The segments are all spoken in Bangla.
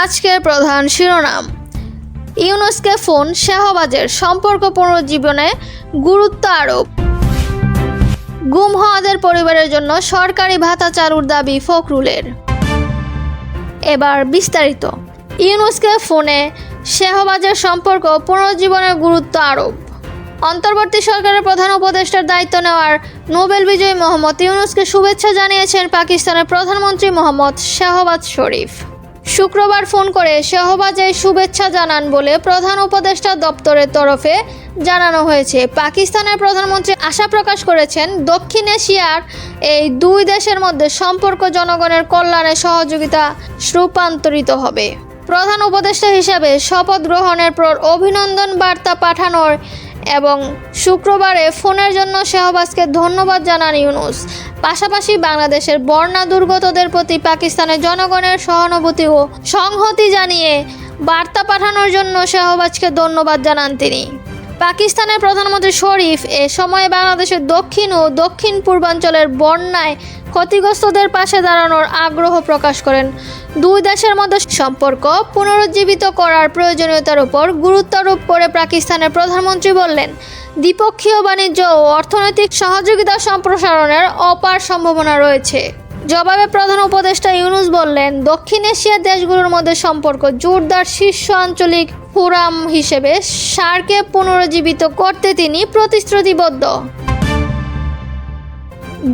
আজকের প্রধান শিরোনাম। ইউনুসকে ফোন শাহবাজের সম্পর্ক পুনরুজ্জীবনে গুরুত্ব আরোপ। গুম হওয়াদের পরিবারের জন্য সরকারি ভাতা চালুর দাবি ফখরুলের। এবার বিস্তারিত। ইউনুসকে ফোনে শেহবাজের সম্পর্ক পুনরুজ্জীবনের গুরুত্ব আরোপ। অন্তর্বর্তী সরকারের প্রধান উপদেষ্টার দায়িত্ব নেওয়ার নোবেল বিজয়ী মোহাম্মদ ইউনুসকে শুভেচ্ছা জানিয়েছেন পাকিস্তানের প্রধানমন্ত্রী মোহাম্মদ শাহবাজ শরীফ। শুক্রবার ফোন করে শাহবাজ শুভেচ্ছা জানান বলে প্রধান উপদেষ্টা দপ্তরের তরফে জানানো হয়েছে। পাকিস্তানের প্রধানমন্ত্রী আশা প্রকাশ করেছেন, দক্ষিণ এশিয়ার এই দুই দেশের মধ্যে সম্পর্ক জনগণের কল্যাণে সহযোগিতা রূপান্তরিত হবে। প্রধান উপদেষ্টা হিসাবে শপথ গ্রহণের পর অভিনন্দন বার্তা পাঠানোর এবং শুক্রবারে ফোনের জন্য শেহবাজকে ধন্যবাদ জানান ইউনুস। পাশাপাশি বাংলাদেশের বন্যা দুর্গতদের প্রতি পাকিস্তানের জনগণের সহানুভূতি ও সংহতি জানিয়ে বার্তা পাঠানোর জন্য শেহবাজকে ধন্যবাদ জানান তিনি। পাকিস্তানের প্রধানমন্ত্রী শরীফ এ সময়ে বাংলাদেশের দক্ষিণ ও দক্ষিণ পূর্বাঞ্চলের বন্যায় ক্ষতিগ্রস্তদের পাশে দাঁড়ানোর আগ্রহ প্রকাশ করেন। দুই দেশের মধ্যে সম্পর্ক পুনরুজ্জীবিত করার প্রয়োজনীয়তার উপর গুরুত্ব আরোপ করে পাকিস্তানের প্রধানমন্ত্রী বললেন, দ্বিপক্ষীয় বাণিজ্য ও অর্থনৈতিক সহযোগিতা সম্প্রসারণের অপার সম্ভাবনা রয়েছে। জবাবে প্রধান উপদেষ্টা ইউনুস বললেন, দক্ষিণ এশিয়ার দেশগুলোর মধ্যে সম্পর্ক জোরদার শীর্ষ আঞ্চলিক ফোরাম হিসেবে সার্কে পুনরুজ্জীবিত করতে তিনি প্রতিশ্রুতিবদ্ধ।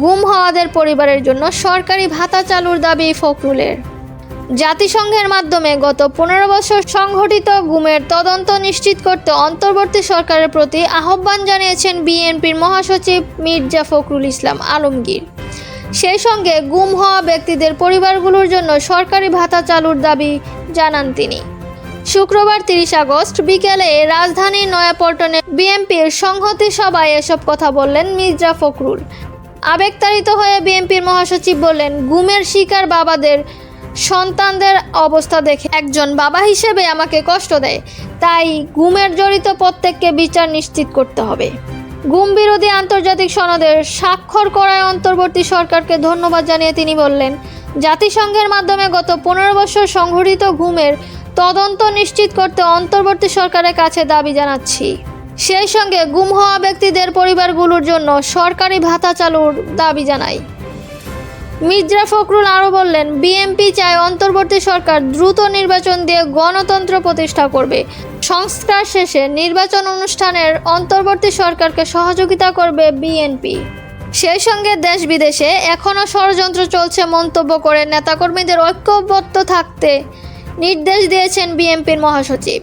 গুম হওয়াদের পরিবারের জন্য সরকারি ভাতা চালুর দাবি ফখরুলের। জাতিসংঘের মাধ্যমে গত পনেরো বছর সংঘটিত গুমের তদন্ত নিশ্চিত করতে অন্তর্বর্তী সরকারের প্রতি আহ্বান জানিয়েছেন বিএনপির মহাসচিব মির্জা ফখরুল ইসলাম আলমগীর। সেই সঙ্গে গুম হওয়া ব্যক্তিদের পরিবারগুলোর জন্য সরকারি ভাতা চালুর দাবি জানান তিনি। শুক্রবার তিরিশ আগস্ট বিকেলে রাজধানীর নয়াপল্টনে বিএনপির সংহতি সভায় এসব কথা বললেন মির্জা ফখরুল। আবেগতাড়িত হয়ে বিএনপির মহাসচিব বললেন, গুমের শিকার বাবাদের সন্তানদের অবস্থা দেখে একজন বাবা হিসেবে আমাকে কষ্ট দেয়। তাই গুমের জড়িত প্রত্যেককে বিচার নিশ্চিত করতে হবে। গুম বিরোধী আন্তর্জাতিক সনদের স্বাক্ষর করায় অন্তর্বর্তী সরকারকে ধন্যবাদ জানিয়ে তিনি বললেন, জাতিসংঘের মাধ্যমে গত পনেরো বছর সংঘটিত ঘুমের তদন্ত নিশ্চিত করতে অন্তর্বর্তী সরকারের কাছে দাবি জানাচ্ছি। সেই সঙ্গে গুম হওয়া ব্যক্তিদের পরিবারগুলোর জন্য সরকারি ভাতা চালুর দাবি জানাই। মির্জা ফখরুল আরও বললেন, বিএনপি চায় অন্তর্বর্তী সরকার দ্রুত নির্বাচন দিয়ে গণতন্ত্র প্রতিষ্ঠা করবে। সংস্কার শেষে নির্বাচন অনুষ্ঠানের অন্তর্বর্তী সরকারকে সহযোগিতা করবে বিএনপি। সেই সঙ্গে দেশ বিদেশে এখনও ষড়যন্ত্র চলছে মন্তব্য করে নেতাকর্মীদের ঐক্যবদ্ধ থাকতে নির্দেশ দিয়েছেন বিএনপির মহাসচিব।